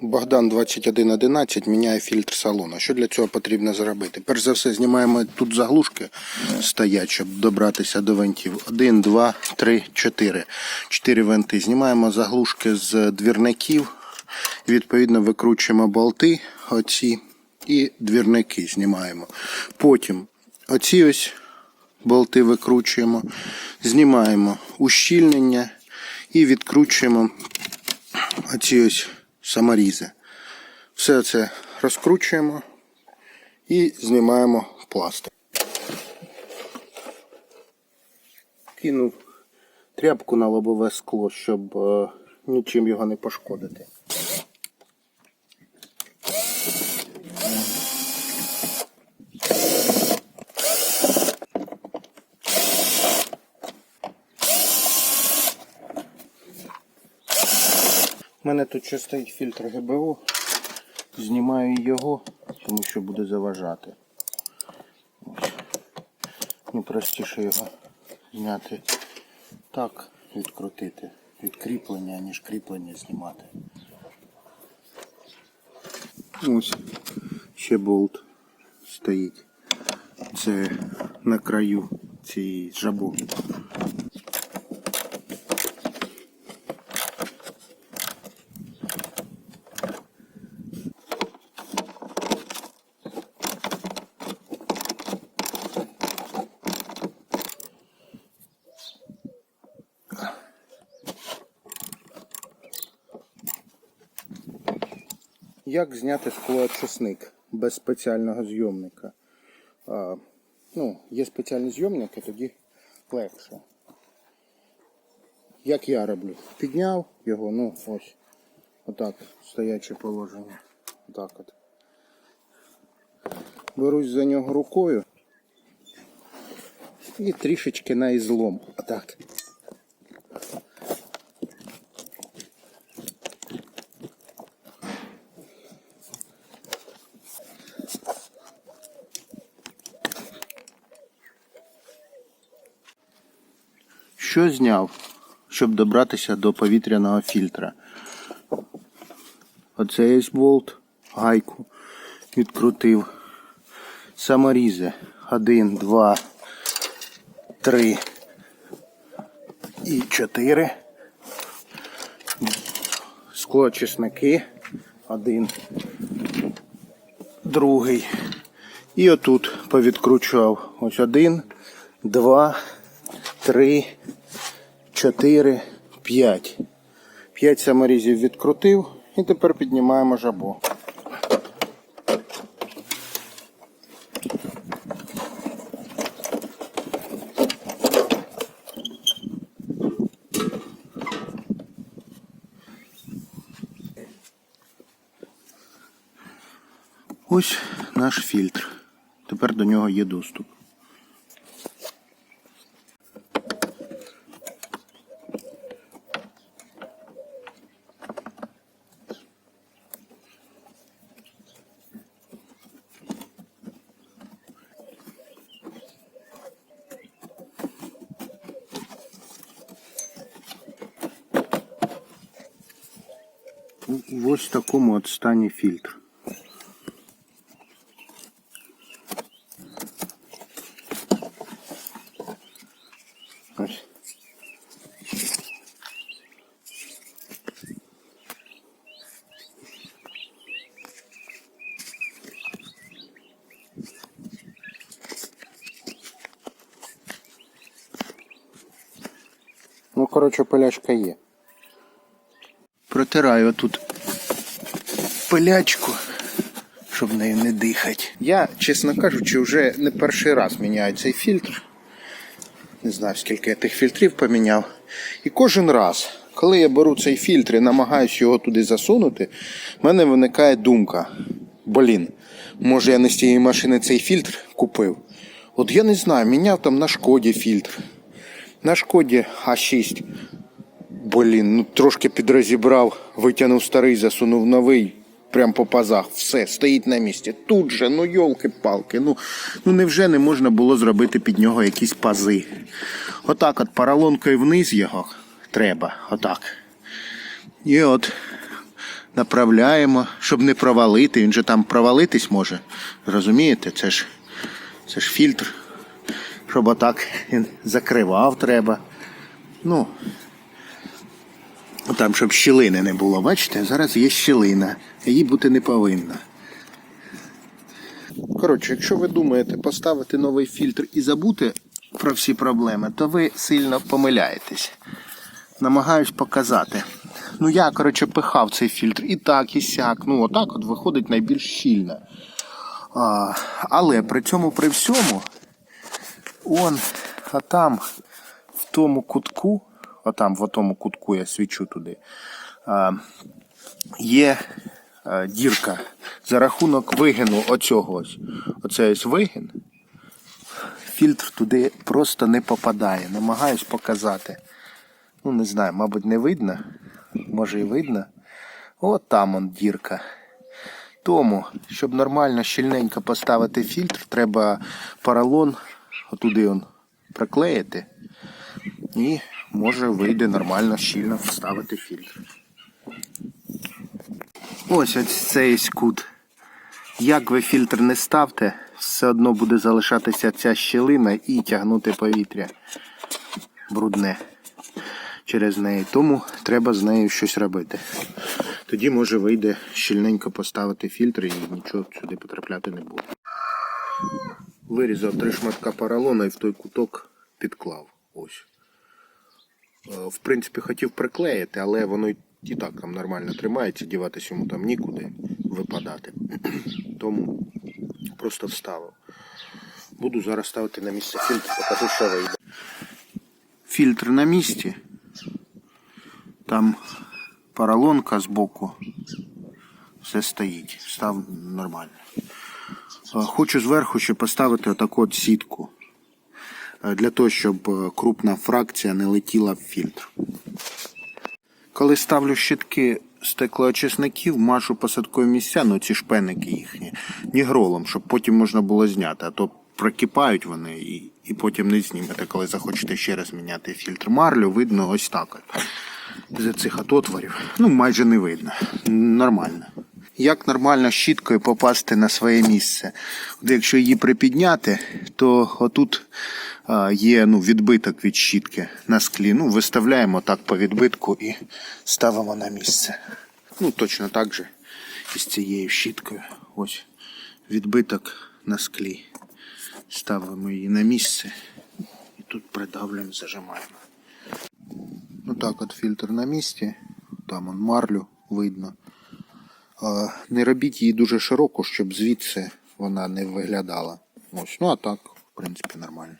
Богдан 2111 міняє фільтр салону. Що для цього потрібно зробити? Перш за все, знімаємо тут заглушки стоять, щоб добратися до винтів. Один, два, три, чотири. Чотири винти. Знімаємо заглушки з двірників. Відповідно, викручуємо болти оці і двірники знімаємо. Потім оці ось болти викручуємо, знімаємо ущільнення і відкручуємо оці ось саморізи. Все це розкручуємо і знімаємо пластик. Кинув тряпку на лобове скло, щоб е, нічим його не пошкодити. У мене тут ще стоїть фільтр ГБО. Знімаю його, тому що буде заважати. Ось. Ну, простіше його зняти так, відкрутити від кріплення, ніж кріплення знімати. Ось ще болт стоїть. Це на краю цієї жабу. Як зняти склоочисник без спеціального зйомника? А, ну, є спеціальні зйомники, тоді легше. Як я роблю? Підняв його, ну ось. Отак, стояче положення. Отак от. Берусь за нього рукою і трішечки на ізлом. Отак. Що зняв, щоб добратися до повітряного фільтра? Оцей болт, гайку відкрутив. Саморізи. Один, два, три і чотири. Склоочисники. Один, другий. І отут повідкручував. Ось один, два, три, чотири, п'ять. П'ять саморізів відкрутив і тепер піднімаємо жабо. Ось наш фільтр. Тепер до нього є доступ. В такому от стані фільтр. Ось. Ну, коротше, пилячка є. Протираю тут пилячку, щоб нею не дихати. Я, чесно кажучи, вже не перший раз міняю цей фільтр. Не знаю, скільки я тих фільтрів поміняв. І кожен раз, коли я беру цей фільтр і намагаюся його туди засунути, в мене виникає думка: блін, може я не з тієї машини цей фільтр купив. От я не знаю, міняв там на шкоді фільтр. На шкоді А6. Блін, ну трошки підрозібрав, витягнув старий, засунув новий. Прям по пазах, все, стоїть на місці. Тут же, ну йолки-палки, ну, ну невже не можна було зробити під нього якісь пази? Отак от поролонкою вниз його треба, отак. І от направляємо, щоб не провалити. Він же там провалитись може. Розумієте? Це ж, це ж фільтр. Щоб отак він закривав треба. Ну, там, щоб щілини не було, бачите, зараз є щілина, її бути не повинна. Коротше, якщо ви думаєте поставити новий фільтр і забути про всі проблеми, то ви сильно помиляєтесь. Намагаюсь показати. Ну я, коротше, пихав цей фільтр і так, і сяк. Ну, отак от виходить найбільш щільно. А, але при цьому при всьому, он, а там, в тому кутку, отам, в тому кутку я свічу туди, є дірка за рахунок вигину оцього ось. Оце ось вигин. Фільтр туди просто не попадає. Намагаюсь показати. Ну, не знаю, мабуть, не видно. Може і видно. От там он дірка. Тому, щоб нормально щільненько поставити фільтр, треба поролон отуди он приклеїти. І може вийде нормально щільно вставити фільтр. Ось ось цей кут. Як ви фільтр не ставте, все одно буде залишатися ця щілина і тягнути повітря брудне через неї. Тому треба з нею щось робити. Тоді може вийде щільненько поставити фільтр і нічого сюди потрапляти не буде. Вирізав три шматка поролона і в той куток підклав. Ось. Е, В принципі, хотів приклеїти, але воно і так там нормально тримається, діватися йому там нікуди випадати. Тому просто вставив. Буду зараз ставити на місце фільтр, покажу, що вийде. Фільтр на місці. Там поролонка збоку. Все стоїть. Став нормально. Е, Хочу зверху ще поставити отаку от сітку. Е, Для того, щоб е, крупна фракція не летіла в фільтр. Коли ставлю щитки стеклоочисників, машу посадкові місця, ну ці шпеники їхні, нігролом, щоб потім можна було зняти, а то прокипають вони і, і потім не знімете, коли захочете ще раз міняти фільтр. Марлю видно ось так. За цих от отворів. Ну, майже не видно. Нормально. Як нормально щіткою попасти на своє місце? От якщо її припідняти, то отут є ну, відбиток від щітки на склі. Ну, виставляємо так по відбитку і ставимо на місце. Ну, точно так же і з цією щіткою. Ось відбиток на склі. Ставимо її на місце і тут придавлюємо, зажимаємо. Ну так от фільтр на місці. Там он марлю видно. Не робіть її дуже широко, щоб звідси вона не виглядала. Ось, ну а так, в принципі, нормально.